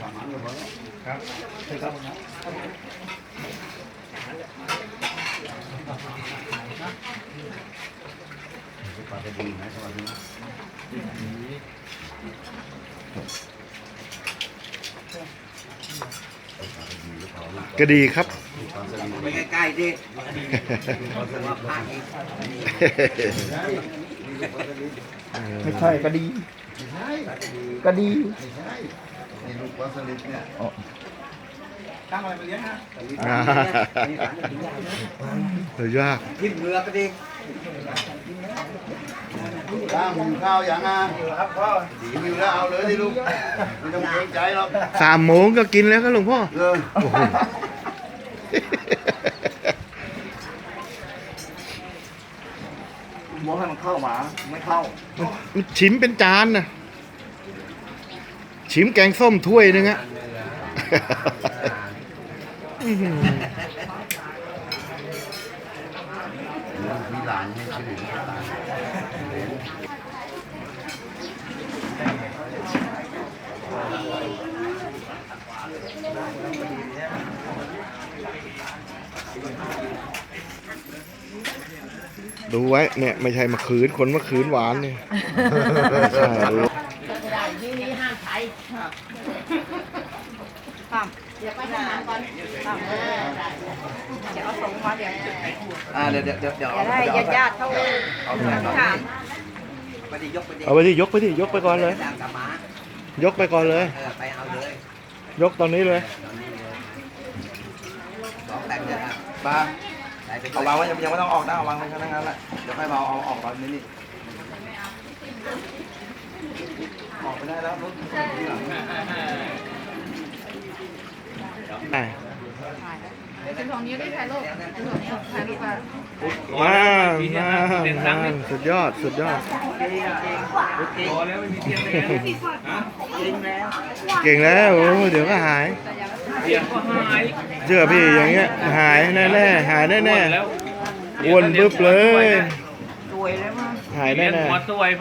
ปลากระดีนะสวัสดีปลากระดีหรือเปล่าลูกก็ดีครับปลาสลิดไปใกล้ๆดิว่าพระอีกไม่ใช่ก็ดีไม่ใช่ก็ดี ไม่ใช่นี่ลูกปลาสลิดเนี่ยตั้งอะไรมาเลี้ยงฮะอ่าเฮ้ยยากทิ่มเรือก็ดิข้าวหุงข้าวอย่างอะครับพ่อดีอยู่แล้วเอาเลยดิลูกไม่ต้องเกรงใจหรอกสามโมงก็กินแล้วครับหลวงพ่อ เออมองให้มันเข้าหมาไม่เข้ามันชิมเป็นจานนะ ชิมแกงส้มถ้วยหนึงอะมีหลานให้ชื่อดูไว้เนี่ย ไม่ใช่มะขืนคนมะขืนหวานเนี่ยใช่ดู ได้ที่นี่ห้ามใช้ ครับเดี๋ยวไปทำงานก่อนครับเดี๋ยวเอาส่งมาเดี๋ยวอ่าเดี๋ยวเดี๋ยวเดี๋ยวเดี๋ยวจะได้ญาติญาติๆเขาถามไปดิยกไปดิเอาไปดิยกไปดิยกไปก่อนเลย ตามกับหมายกไปก่อนเลย เออไปเอาเลยยกตอนนี้เลยสองแต่งเลยครับปลาใส่ไปเอาวางไว้ยังยังไม่ต้องออกนะเอาวางไว้แค่นั้นแหละเดี๋ยวค่อยมาเอาออกตอนนี้นี่ ออกไปได้แล้วรถอะถึงของนี้ได้ถ่ายรูปถึงของนี้ถ่ายรูปอะว้าวว้าวสุดยอด สุดยอดเก่งแล้วโอ้เดี๋ยวก็หายเชื่อพี่อย่างเงี้ย หายแน่ๆ หายแน่ๆอ้วนปึ๊บเลย รวยแล้วมั้งหายเรียนแน่หัวๆสวยพอ